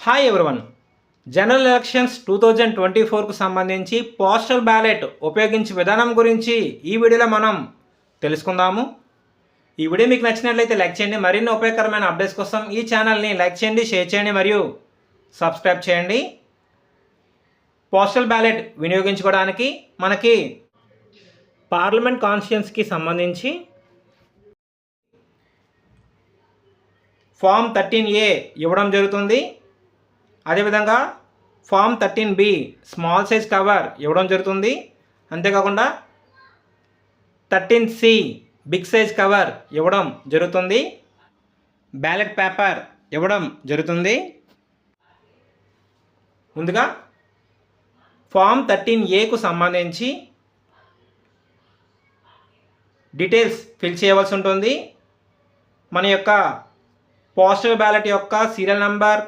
Hi everyone general elections two thousand twenty ఫోర్కు సంబంధించి postal ballot ఉపయోగించే విధానం గురించి ఈ వీడియోలో మనం తెలుసుకుందాము. ఈ వీడియో మీకు నచ్చినట్లయితే లైక్ చేయండి మరిన్ని ఉపయోగకరమైన అప్డేట్స్ కోసం ఈ ఛానల్ని లైక్ చేయండి షేర్ చేయండి మరియు సబ్స్క్రైబ్ చేయండి. పోస్టల్ బ్యాలెట్ వినియోగించుకోవడానికి మనకి పార్లమెంట్ కాన్స్టిట్యున్సీకి సంబంధించి ఫామ్ థర్టీన్ ఏ ఇవ్వడం జరుగుతుంది. అదేవిధంగా form thirteen B small size cover ఇవ్వడం జరుగుతుంది. అంతేకాకుండా thirteen C big size cover ఇవ్వడం జరుగుతుంది. బ్యాలెట్ పేపర్ ఇవ్వడం జరుగుతుంది. ముందుగా ఫామ్ థర్టీన్ ఏకు సంబంధించి డీటెయిల్స్ ఫిల్ చేయవలసి ఉంటుంది. మన యొక్క పోస్టల్ బ్యాలెట్ యొక్క సీరియల్ నెంబర్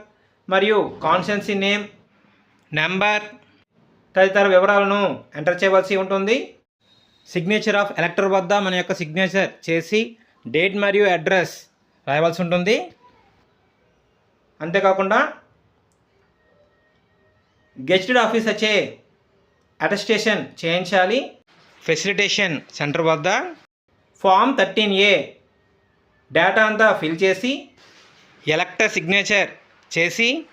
మరియు కాన్స్టెన్సీ నేమ్ నెంబర్ తదితర వివరాలను ఎంటర్ చేయవలసి ఉంటుంది. సిగ్నేచర్ ఆఫ్ ఎలక్టర్ వద్ద మన యొక్క సిగ్నేచర్ చేసి డేట్ మరియు అడ్రస్ రాయవలసి ఉంటుంది. అంతేకాకుండా గెస్టెడ్ ఆఫీసర్చే అటెస్టేషన్ చేయించాలి. ఫెసిలిటేషన్ సెంటర్ వద్ద ఫామ్ థర్టీన్ ఏ డేటా అంతా ఫిల్ చేసి ఎలక్టర్ సిగ్నేచర్ చేసి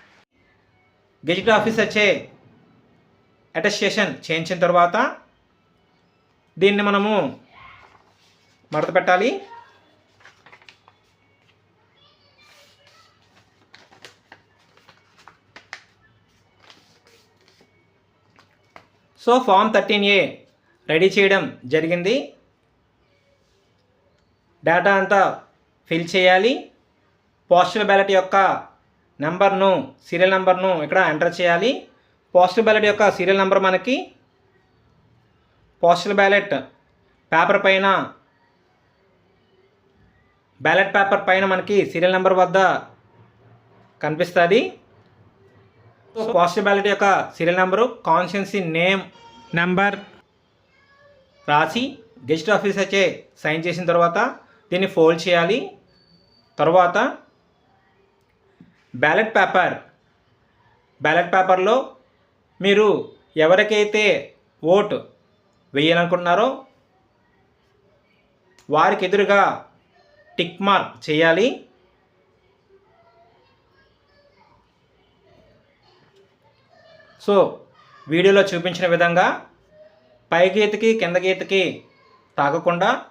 గెజిట్ వచ్చే అటెస్టేషన్ చేయించిన తర్వాత దీన్ని మనము మడత పెట్టాలి. So form thirteen A ready చేయడం జరిగింది. డేటా అంతా ఫిల్ చేయాలి. పోస్టల్ బ్యాలెట్ యొక్క నెంబర్ను సీరియల్ నెంబర్ను ఇక్కడ ఎంటర్ చేయాలి? పోస్టల్ బ్యాలెట్ యొక్క సీరియల్ నెంబర్ మనకి పోస్టల్ బ్యాలెట్ పేపర్ పైన బ్యాలెట్ పేపర్ పైన మనకి సీరియల్ నెంబర్ వద్ద కనిపిస్తుంది. పోస్టల్ బ్యాలెట్ యొక్క serial number constituency name number రాసి గెస్ట్ ఆఫీస్ అయితే సైన్ చేసిన తర్వాత దీన్ని ఫోల్డ్ చేయాలి. తర్వాత బ్యాలెట్ పేపర్. బ్యాలెట్ పేపర్లో మీరు ఎవరికైతే ఓటు వేయాలనుకున్నారో వారికి ఎదురుగా టిక్ మార్క్ చేయాలి. సో వీడియోలో చూపించిన విధంగా పై గీతకి కింద గీతకి తాగకుండా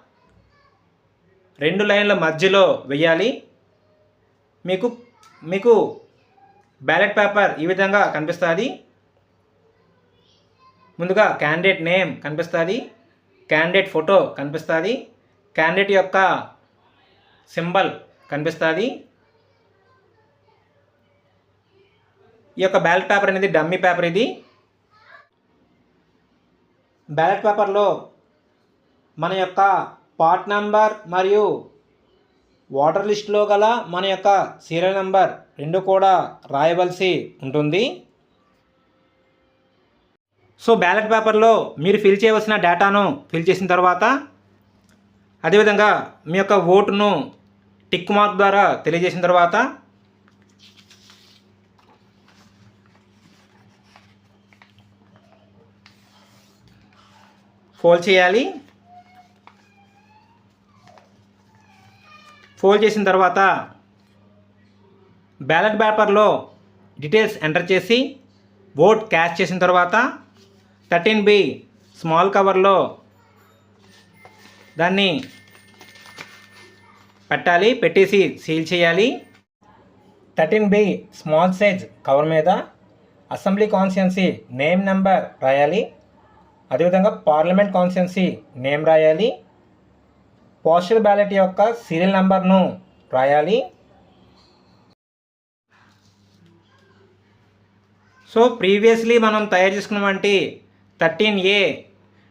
రెండు లైన్ల మధ్యలో వెయ్యాలి మీకు మీకు బ్యాలెట్ పేపర్ ఈ విధంగా కనిపిస్తుంది. ముందుగా క్యాండిడేట్ నేమ్ కనిపిస్తుంది. క్యాండిడేట్ ఫోటో కనిపిస్తుంది. క్యాండిడేట్ యొక్క సింబల్ కనిపిస్తుంది. ఈ యొక్క బ్యాలెట్ పేపర్ అనేది డమ్మీ పేపర్ ఇది. బ్యాలెట్ పేపర్లో మన యొక్క పార్ట్ నెంబర్ మరియు వాటర్ లిస్ట్లో గల మన యొక్క సీరియల్ నెంబర్ రెండు కూడా రాయవలసి ఉంటుంది. సో బ్యాలెట్ పేపర్లో మీరు ఫిల్ చేయవలసిన డేటాను ఫిల్ చేసిన తర్వాత అదేవిధంగా మీ యొక్క ఓటును టిక్ మార్క్ ద్వారా తెలియజేసిన తర్వాత ఫోల్ చేయాలి. ఫోల్డ్ చేసిన తర్వాత బ్యాలెట్ పేపర్లో డీటెయిల్స్ ఎంటర్ చేసి ఓట్ క్యాష్ చేసిన తర్వాత థర్టీన్ బి స్మాల్ కవర్లో దాన్ని పెట్టాలి పెట్టేసి సీల్ చేయాలి. Thirteen B small size cover మీద అసెంబ్లీ కాన్స్టిట్యున్సీ నేమ్ నెంబర్ రాయాలి. అదేవిధంగా పార్లమెంట్ కాన్స్టిట్యున్సీ నేమ్ రాయాలి. పోస్టల్ బ్యాలెట్ యొక్క సీరియల్ నెంబర్ను రాయాలి. సో ప్రీవియస్లీ మనం తయారు చేసుకున్నటువంటి థర్టీన్ ఏ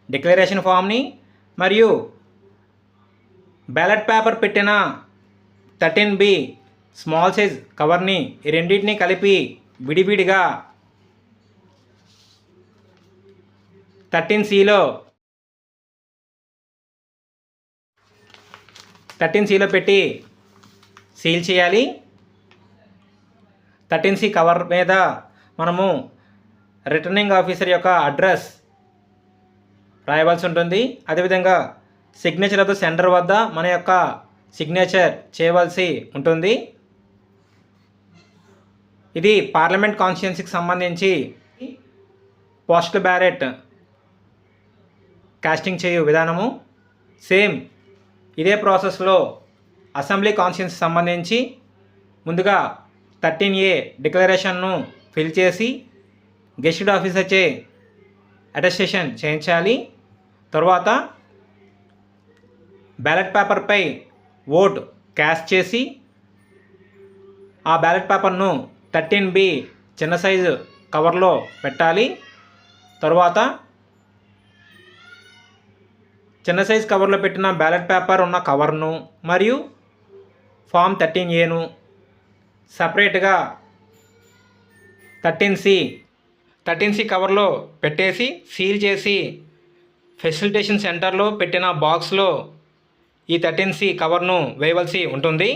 డిక్లరేషన్ ఫామ్ని మరియు బ్యాలెట్ పేపర్ పెట్టిన థర్టీన్ బి స్మాల్ సైజ్ కవర్ని ఈ రెండింటిని కలిపి విడివిడిగా థర్టీన్ సిలో థర్టీన్ సీలో పెట్టి సీల్ చేయాలి. థర్టీన్ సి కవర్ మీద మనము రిటర్నింగ్ ఆఫీసర్ యొక్క అడ్రస్ రాయవలసి ఉంటుంది. అదేవిధంగా సిగ్నేచర్ ఆఫ్ ద సెంటర్ వద్ద మన యొక్క సిగ్నేచర్ చేయవలసి ఉంటుంది. ఇది పార్లమెంట్ కాన్స్టిట్యున్సీకి సంబంధించి పోస్టల్ బ్యారెట్ కాస్టింగ్ చేయు విధానము. సేమ్ ఇదే ప్రాసెస్లో అసెంబ్లీ కాన్షియన్స్ సంబంధించి ముందుగా థర్టీన్ ఏ డిక్లరేషన్ను ఫిల్ చేసి గెస్టెడ్ ఆఫీసర్చే అటెస్టేషన్ చేయించాలి. తర్వాత బ్యాలెట్ పేపర్పై ఓట్ క్యాస్ట్ చేసి ఆ బ్యాలెట్ పేపర్ను థర్టీన్ బి చిన్న సైజు కవర్లో పెట్టాలి. తర్వాత చిన్న సైజ్ కవర్లో పెట్టిన బ్యాలెట్ పేపర్ ఉన్న కవర్ను మరియు ఫామ్ థర్టీన్ ఏను సపరేట్గా థర్టీన్ సి థర్టీన్ సి కవర్లో పెట్టేసి సీల్ చేసి ఫెసిలిటేషన్ సెంటర్లో పెట్టిన బాక్స్లో ఈ థర్టీన్ సి కవర్ను వేయవలసి ఉంటుంది.